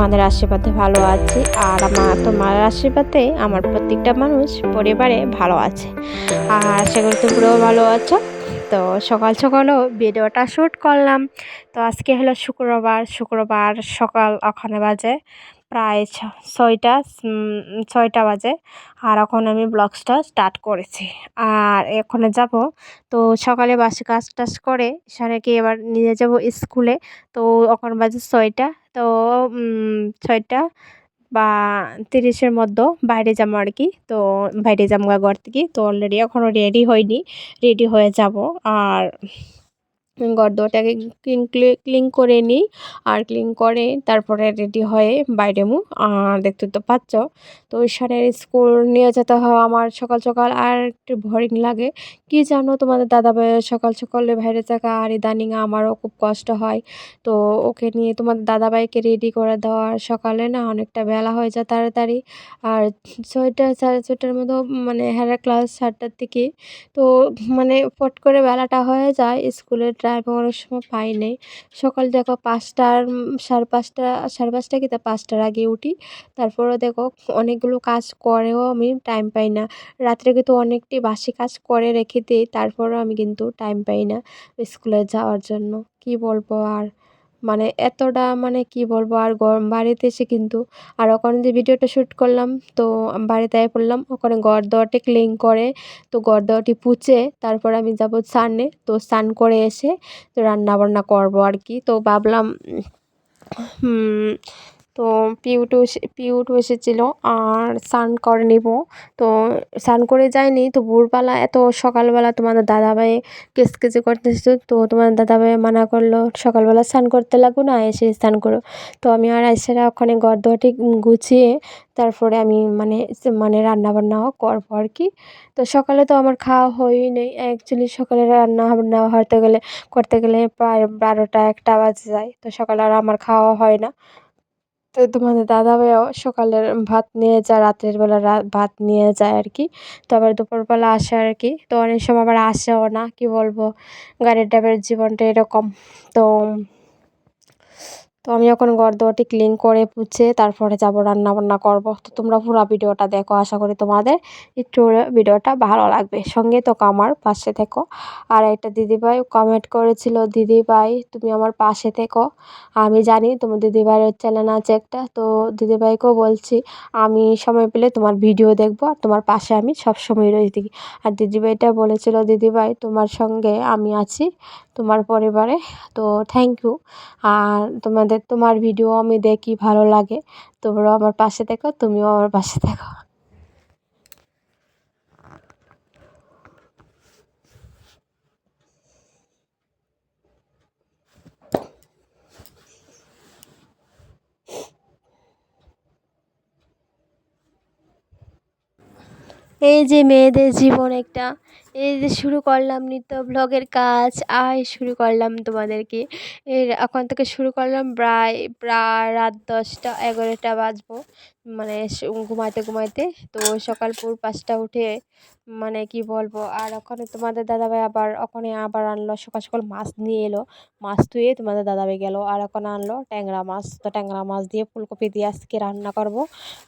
তোমাদের আশীর্বাদে ভালো আছি। আর আমার তোমার আশীর্বাদে আমার প্রত্যেকটা মানুষ পরিবারে ভালো আছে। আর আশা করি তোমরাও ভালো আছো। তো সকাল সকালও ভিডিওটা শ্যুট করলাম। তো আজকে হলো শুক্রবার। শুক্রবার সকাল ওখানে বাজে। প্রায় ছয়টা ছয়টা বাজে। আর এখন আমি ব্লগসটা স্টার্ট করেছি। আর এখানে যাব। তো সকালে বাসে কাজ টাজ করে সেখানে কি এবার নিয়ে যাব স্কুলে। তো ওখানে বাজে ছয়টা। তো ছয়টা বা তিরিশের মধ্যে বাইরে যাব আর কি। তো বাইরে যাব ঘর থেকে। তো অলরেডি এখনও রেডি হয়নি। রেডি হয়ে যাব। আর ঘর দোরটাকে ক্লিন ক্লিন করে নিই। আর ক্লিন করে তারপরে রেডি হয়ে বাইরে মু আর দেখতে তো পাচ্ছ। তো ঈশানের স্কুল নিয়ে যেতে হয় আমার সকাল সকাল। আর একটু বোরিং লাগে। কি জানো তোমাদের দাদা ভাই সকাল সকালে বাইরে থাকা আর ইদানিং আমারও খুব কষ্ট হয়। তো ওকে নিয়ে তোমাদের দাদা ভাইকে রেডি করে দেওয়ার সকালে না অনেকটা বেলা হয়ে যায় তাড়াতাড়ি। আর ছয়টা, সাড়ে ছয়টার মতো মানে হ্যাঁ ক্লাস সাতটার দিকে। তো মানে ফট করে বেলাটা হয়ে যায় স্কুলের টাইম অনেক সময় পাই নাই। সকাল দেখো পাঁচটার, সাড়ে পাঁচটা সাড়ে পাঁচটা কি তা পাঁচটার আগে উঠি। তারপরে দেখো অনেকগুলো কাজ করেও আমি টাইম পাই না। রাত্রে কিন্তু অনেকটি বাসি কাজ করে রেখে দিই, তারপরেও আমি কিন্তু টাইম পাই না স্কুলে যাওয়ার জন্য। কি বলব আর? মানে এতটা মানে কি বলব, আর গরম বাড়িতে এসে কিন্তু, আর ওখানে যে ভিডিওটা শ্যুট করলাম, তো বাড়িতে আয় পড়লাম, ওখানে ঘর দেওয়াটি ক্লিন করে, তো ঘর দেওয়াটি পুচে, তারপর আমি যাব স্নানে, তো স্নান করে এসে তো রান্না বান্না করব আর কি, তো ভাবলাম তো পিউটু পিউটু এসেছিল আর স্নান করে নিব। তো স্নান করে যায়নি তো ভোরবেলা এত সকালবেলা তোমাদের দাদাভাই কেসকেসে করতেছে, তো তোমাদের দাদাভাই মানা করল, সকালবেলা স্নান করতে লাগো না, এসে স্নান করো। তো আমি আর এসেরা ওখানে ঘর দোয়াটি গুছিয়ে তারপরে আমি মানে মানে রান্না বান্নাও করব আর কি। তো সকালে তো আমার খাওয়া হয়ই নেই অ্যাকচুয়ালি সকালে রান্না বান্না হতে গেলে, করতে গেলে প্রায় বারোটা একটা বাজে যায়, তো সকালে আর আমার খাওয়া হয় না। তো তোমাদের দাদা ভাইয়াও সকালের ভাত নিয়ে যায় রাতের বেলা ভাত নিয়ে যায় আর কি তো আবার দুপুরবেলা আসে আর কি তো অনেক সময় আবার আসেও না, কি বলব? গাড়ির ড্রাইভারের জীবনটা এরকম। তো তো আমি এখন ঘর দোরটি ক্লিন করে পুছে তারপরে যাব রান্না বান্না করব। তো তোমরা পুরো ভিডিওটা দেখো, আশা করি তোমাদের একটু ভিডিওটা ভালো লাগবে। সঙ্গে তো আমার পাশে থেকো। আর একটা দিদিভাই কমেন্ট করেছিল, দিদিভাই, তুমি আমার পাশে থেকো। আমি জানি তোমার দিদিভাইয়ের চ্যানেল আছে একটা। তো দিদিভাইকেও বলছি, আমি সময় পেলে তোমার ভিডিও দেখব আর তোমার পাশে আমি সব সময় রয়ে থাকি। আর দিদিভাইটা বলেছিল, দিদিভাই, তোমার সঙ্গে আমি আছি তোমার পরিবারে। তো থ্যাংক ইউ আর তোমাদের তোমার ভিডিও আমি দেখি, ভালো লাগে। তোমরাও আমার পাশে দেখো, তুমিও আমার পাশে থেকো এই যে মেয়েদের জীবন একটা এই যে শুরু করলাম নিত্য ব্লগের কাজ, আয় শুরু করলাম তোমাদেরকে। এর এখন থেকে শুরু করলাম প্রায় প্রায় রাত দশটা এগারোটা বাজবো। মানে ঘুমাইতে ঘুমাইতে তো সকাল ভোর পাঁচটা উঠে মানে কি বলব, আর ওখানে তোমাদের দাদাভাই আবার, ওখানে আবার আনলো, সকাল সকাল মাছ নিয়ে এলো, মাছ ধুয়ে তোমাদের দাদাভাই গেল, আর ওখানে আনলো ট্যাংরা মাছ, তো ট্যাংরা মাছ দিয়ে ফুলকপি দিয়ে আজকে রান্না করব,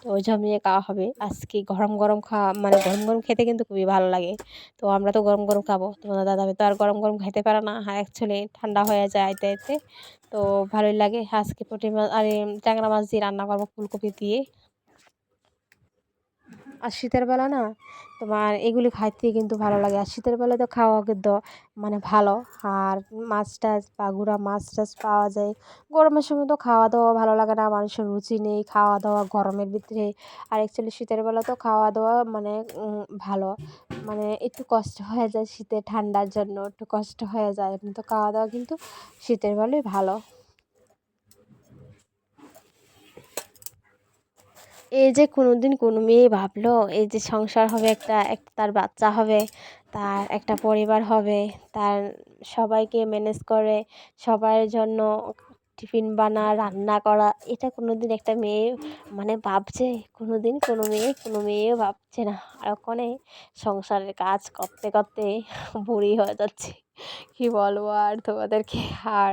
তো জমিয়ে খাওয়া হবে, আজকে গরম গরম খাওয়া মানে গরম গরম খেতে কিন্তু খুবই ভালো লাগে, তো আমরা তো গরম গরম খাব, তোমাদের দাদাভাই তো আর গরম গরম খেতে পারে না অ্যাকচুয়ালি ঠান্ডা হয়ে যায় আইতে আইতে তো ভালোই লাগে। আজকে পুঁটি মাছ আরে ট্যাংরা মাছ দিয়ে রান্না করব ফুলকপি দিয়ে। আর শীতের বেলা না তোমার এগুলি খাইতে কিন্তু ভালো লাগে। আর শীতের বেলা তো খাওয়া কিন্তু মানে ভালো। আর মাছ টাছ পাগুড়া মাছ টাছ পাওয়া যায়। গরমের সময় তো খাওয়া দাওয়া ভালো লাগে না, মানুষের রুচি নেই, খাওয়া দাওয়া গরমের ভিতরে। আর অ্যাকচুয়ালি শীতের বেলা তো খাওয়া দাওয়া মানে ভালো। মানে একটু কষ্ট হয়ে যায় শীতে ঠান্ডার জন্য, একটু কষ্ট হয়ে যায়। কিন্তু খাওয়া দাওয়া কিন্তু শীতের বেলায় ভালো। এই যে কোনো দিন কোনো মেয়ে ভাবলো, এই যে সংসার হবে একটা তার বাচ্চা হবে, তার একটা পরিবার হবে, তার সবাইকে ম্যানেজ করে, সবার জন্য টিফিন বানা, রান্না করা, এটা কোনো দিন একটা মেয়ে মানে ভাবছে? কোনো দিন কোনো মেয়ে, কোনো মেয়েও ভাবছে না। আর ওখানে সংসারের কাজ করতে করতে বুড়ি হয়ে যাচ্ছে। কী বলব আর তোমাদেরকে? আর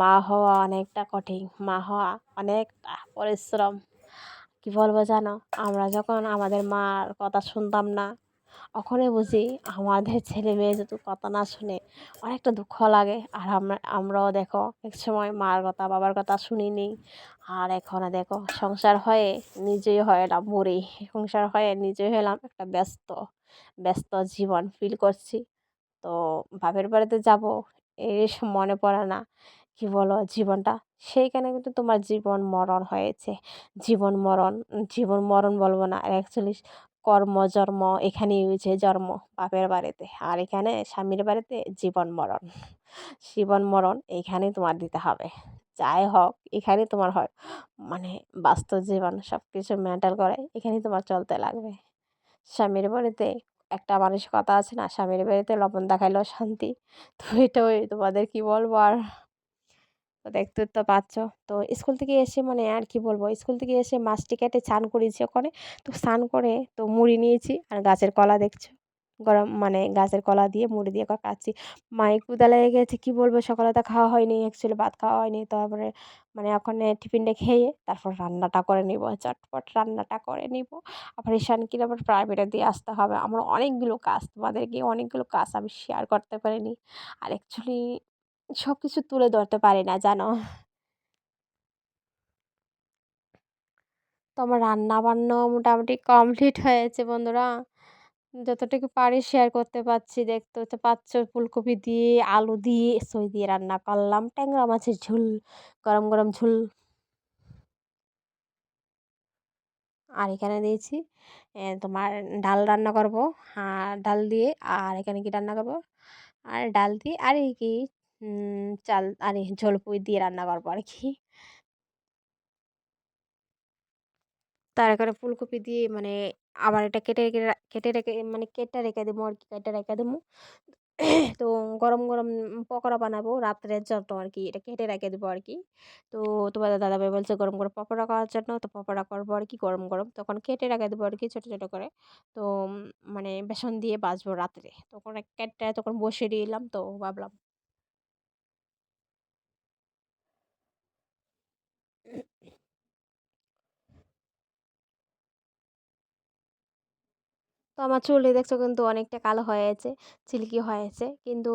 মা হওয়া অনেকটা কঠিন। মা হওয়া অনেকটা পরিশ্রম। কী বলব জানো? আমরা যখন আমাদের মার কথা শুনতাম না ওখানে বুঝি আমাদের ছেলে মেয়ে যদি কথা না শুনে অনেকটা দুঃখ লাগে। আর আমরা, আমরাও দেখো, এক সময় মার কথা, বাবার কথা শুনিনি। আর এখন দেখো, সংসার হয়ে নিজেই হলাম বুড়ি সংসার হয়ে নিজেই হলাম একটা ব্যস্ত ব্যস্ত জীবন ফিল করছি। তো বাপের বাড়িতে যাব এই মনে পড়ে না। কি বলো? জীবনটা। সেইখানে কিন্তু তোমার জীবন মরণ হয়েছে। জীবন মরণ জীবন মরণ বলব না। আর অ্যাকচুয়ালি কর্ম, জন্ম এখানেই হয়েছে, জন্ম বাপের বাড়িতে। আর এখানে স্বামীর বাড়িতে জীবন মরণ। জীবন মরণ এইখানেই তোমার দিতে হবে। যাই হোক, এখানে তোমার হয় মানে বাস্তব জীবন সব কিছু মেন্টাল করে এখানেই তোমার চলতে লাগবে। স্বামীর বাড়িতে একটা মানুষ কথা আছে না, স্বামীর বাড়িতে লবণ দেখাইলেও শান্তি। তো এটাই তোমাদের কি বলব আর তো দেখতে তো পাচ্ছ। তো স্কুল থেকে এসে মানে আর কি বলব, স্কুল থেকে এসে মাছটি কেটে চান করেছি ওখানে। তো স্নান করে তো মুড়ি নিয়েছি আর গাছের কলা দেখছ? গরম মানে গাছের কলা দিয়ে মুড়ি দিয়ে খাচ্ছি। মায়ের কুদা লেগে গেছে, কী বলব? সকালে তো খাওয়া হয়নি অ্যাকচুয়ালি ভাত খাওয়া হয়নি। তারপরে মানে ওখানে টিফিনটা খেয়ে তারপর রান্নাটা করে নিব, চটপট রান্নাটা করে নিব। আবার ঈশানকে আবার প্রাইভেটে দিয়ে আসতে হবে। আমার অনেকগুলো কাজ, তোমাদেরকে অনেকগুলো কাজ আমি শেয়ার করতে পারিনি। আর অ্যাকচুয়ালি সব কিছু তুলে ধরতে পারি না, জানো? তো আমার রান্না বান্না মোটামুটি কমপ্লিট হয়েছে বন্ধুরা। যতটুকু পারি শেয়ার করতে পারছি। দেখতে তো পাচ্ছ ফুলকপি দিয়ে, আলু দিয়ে, সই দিয়ে রান্না করলাম। ট্যাংরা মাছের ঝোল, গরম গরম ঝোল। আর এখানে দিয়েছি তোমার ডাল রান্না করব, আর ডাল দিয়ে, আর এখানে কি রান্না করব? আর ডাল দিয়ে, আর এই কি চাল আরে ঝোল পুই দিয়ে রান্না করব আর কি। তারপরে ফুলকপি দিয়ে মানে আবার এটা কেটে রেখে কেটে রেখে মানে কেটে রেখে দেবো আর কি, কেটে রেখে দেবো। তো গরম গরম পকোড়া বানাবো, রাত্রের জন্য আর কি, এটা কেটে রেখে দেবো আর কি। তো তোমাদের দাদাভাই বলছে গরম গরম পকোড়া করার জন্য, তো পকোড়া করব আর কি গরম গরম। তখন কেটে রেখে দেবো আর কি ছোটো ছোটো করে। তো মানে বেসন দিয়ে বাজবো রাত্রে। তখন কেটে তখন বসে দিলাম, তো ভাবলাম তো আমার চুলে দেখছ কিন্তু অনেকটা কালো হয়েছে সিল্কি হয়েছে কিন্তু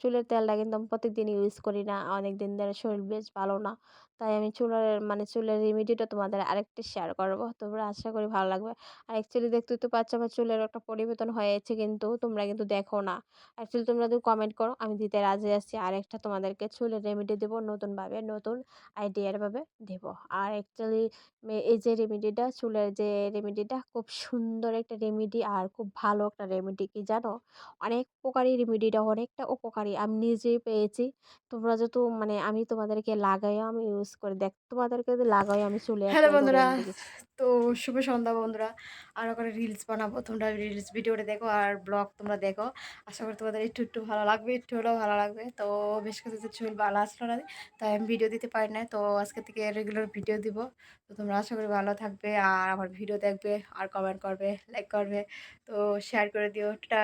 চুলের তেলটা কিন্তু আমি প্রত্যেকদিন ইউজ করি না অনেক দিন ধরে শরীর বেশ ভালো না। তাই আমি চুলের মানে চুলের রেমেডিটা তোমাদের আরেকটা শেয়ার করব। তোমরা আশা করি ভালো লাগবে। আর অ্যাকচুয়ালি দেখতে তো পাচ্ছ আমার চুলের একটা পরিবর্তন হয়েছে কিন্তু তোমরা কিন্তু দেখো না। অ্যাকচুয়ালি তোমরা যদি কমেন্ট করো, আমি দিতে রাজি আছি। আরেকটা তোমাদেরকে চুলের রেমেডি দেবো, নতুনভাবে, নতুন আইডিয়ারভাবে দেবো। আর অ্যাকচুয়ালি এই যে রেমেডিটা চুলের যে রেমেডিটা খুব সুন্দর একটা রেমেডি আর খুব ভালো একটা রেমেডি কি জানো? অনেক উপকারী রেমেডিটা অনেকটা উপকারী। আমি নিজেই পেয়েছি। তোমরা যেহেতু মানে আমি তোমাদেরকে লাগাই আমি ইউজ করে। দেখ তোমাদেরকে যদি লাগাই আমি চলে হ্যালো বন্ধুরা তো শুভ সন্ধ্যা বন্ধুরা। আর ওখানে রিলস বানাবো। তোমরা রিলস ভিডিওটা দেখো আর ব্লগ তোমরা দেখো। আশা করি তোমাদের একটু একটু ভালো লাগবে একটু হলেও ভালো লাগবে। তো বেশ কিছু চুল ভালো আসলো না তাই আমি ভিডিও দিতে পারি না তো আজকে থেকে রেগুলার ভিডিও দিব। তো তোমরা আশা করি ভালো থাকবে আর আমার ভিডিও দেখবে আর কমেন্ট করবে লাইক করবে। তো শেয়ার করে দিও। টা